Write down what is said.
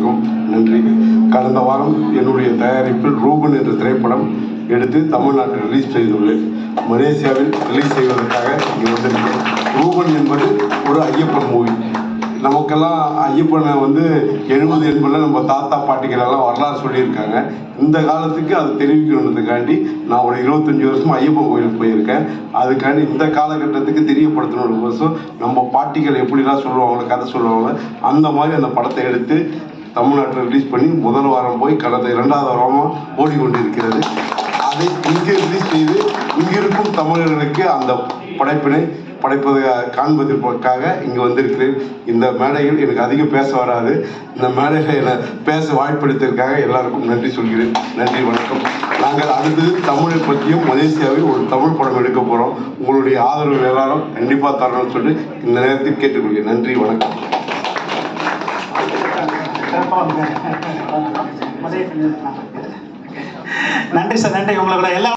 அனைவருக்கும் நன்றி கடந்த வாரம் என்னுடைய தயாரிப்பில் ரூபன் என்ற திரைப்படம் எடுத்து தமிழ்நாட்டில் ரிலீஸ் செய்துள்ளேன். மலேசியாவில் ரிலீஸ் செய்வதற்காக இங்கே வந்திருக்கேன். ரூபன் என்பது ஒரு ஐயப்பன் மூவி நமக்கெல்லாம் ஐயப்பனை வந்து எழுபது எண்பதில் நம்ம தாத்தா பாட்டிகள் எல்லாம் வரலாறு சொல்லியிருக்காங்க. இந்த காலத்துக்கு அதை தெரிவிக்கணுன்றதுக்காண்டி நான் ஒரு இருபத்தஞ்சி வருஷம் ஐயப்பன் கோயிலுக்கு போயிருக்கேன். அதுக்காண்டி இந்த காலகட்டத்துக்கு தெரியப்படுத்தணுன்றதுக்கோசம் நம்ம பாட்டிகள் எப்படிலாம் சொல்லுவாங்களோ கதை சொல்லுவாங்களோ அந்த மாதிரி அந்த படத்தை எடுத்து தமிழ்நாட்டில் ரிலீஸ் பண்ணி முதல் வாரம் போய் கடந்த இரண்டாவது வாரமாக ஓடிக்கொண்டிருக்கிறது. அதை இங்கே ரிலீஸ் செய்து இங்கிருக்கும் தமிழர்களுக்கு அந்த படைப்பினை படைப்பதற்காக காண்பதற்காக இங்கே வந்திருக்கிறேன். இந்த மேடையில் எனக்கு அதிகம் பேச வராது. இந்த மேடையில் என்னை பேச வாய்ப்பளித்ததற்காக எல்லாருக்கும் நன்றி சொல்கிறேன். நன்றி வணக்கம். நாங்கள் அடுத்தது தமிழை பற்றியும் மலேசியாவில் ஒரு தமிழ் படம் எடுக்க போகிறோம் உங்களுடைய ஆதரவு எல்லாரும் கண்டிப்பாக தரணும்னு சொல்லி இந்த நேரத்தில் கேட்டுக்கொள்கிறேன். நன்றி வணக்கம். நன்றி சார் நன்றி. உங்களை எல்லா